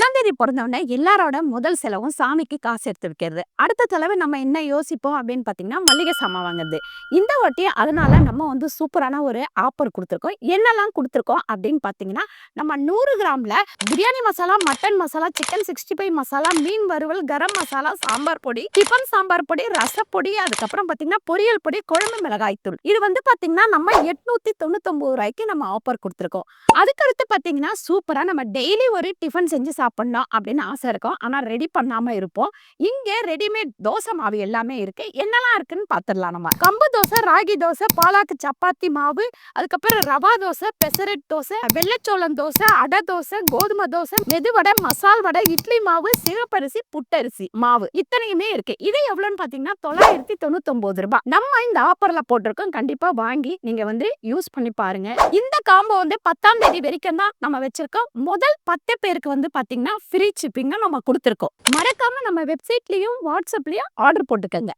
ஒன்னாம் தேதி பிறந்தவொடனே எல்லாரோட முதல் செலவும் சாமிக்கு காசு எடுத்து வைக்கிறது. அடுத்த தலைவர் நம்ம என்ன யோசிப்போம் அப்படின்னு பார்த்தீங்கன்னா மளிகை சாமான் வாங்குறது. இந்த வாட்டி அதனால நம்ம வந்து சூப்பரான ஒரு ஆஃபர் கொடுத்துருக்கோம். என்னெல்லாம் கொடுத்துருக்கோம் அப்படின்னு பார்த்தீங்கன்னா நம்ம நூறு கிராமில் biryani masala mutton masala chicken sixty five masala மீன் வறுவல் கரம் மசாலா சாம்பார் பொடி டிஃபன் சாம்பார் பொடி ரசப்பொடி அதுக்கப்புறம் பார்த்தீங்கன்னா பொரியல் பொடி குழம்பு மிளகாய் தூள். இது வந்து பார்த்தீங்கன்னா நம்ம எட்நூத்தி தொண்ணூத்தொம்பது ரூபாய்க்கு நம்ம ஆஃபர் கொடுத்துருக்கோம். அதுக்கடுத்து பார்த்தீங்கன்னா சூப்பராக நம்ம டெய்லி ஒரு டிஃபன் செஞ்சு சாப்பிட்ணும் அப்படின்னு ஆசை இருக்கும். ஆனால் ரெடி பண்ணாமல் இருப்போம். இங்கே ரெடிமேட் தோசை மாவு எல்லாமே இருக்கு. என்னெல்லாம் இருக்குன்னு பார்த்துடலாம் நம்ம. கம்பு தோசை ராகி தோசை பாலாக்கு சப்பாத்தி மாவு அதுக்கப்புறம் ரவா தோசை பெசரட் தோசை வெள்ளைச்சோளம் தோசை அடை தோசை கோதுமை தோசை மெதுவடை மசால் வடை இட்லி மாவு சிவப்பரிசி புட்டரிசி மாவு. இத்தனையுமே இருக்கு. இது எவ்வளோன்னு பார்த்தீங்கன்னா தொள்ளாயிரத்தி தொண்ணூத்தொம்பது ரூபாய். நம்ம இந்த ஆஃபரில் போட்டிருக்கோம். கண்டிப்பாக வாங்கி நீங்கள் வந்து யூஸ் பண்ணி பாருங்க. இந்த காம்போ வந்து பத்தாம் தேதி வரைக்கும் தான் நம்ம வச்சிருக்கோம். முதல் பத்து பேருக்கு வந்து பார்த்தீங்கன்னா ஃப்ரீ ஷிப்பிங்கை நம்ம கொடுத்துருக்கோம். மறக்காம நம்ம வெப்சைட்லயும் வாட்ஸ்அப்லயும் ஆர்டர் போட்டுக்கோங்க.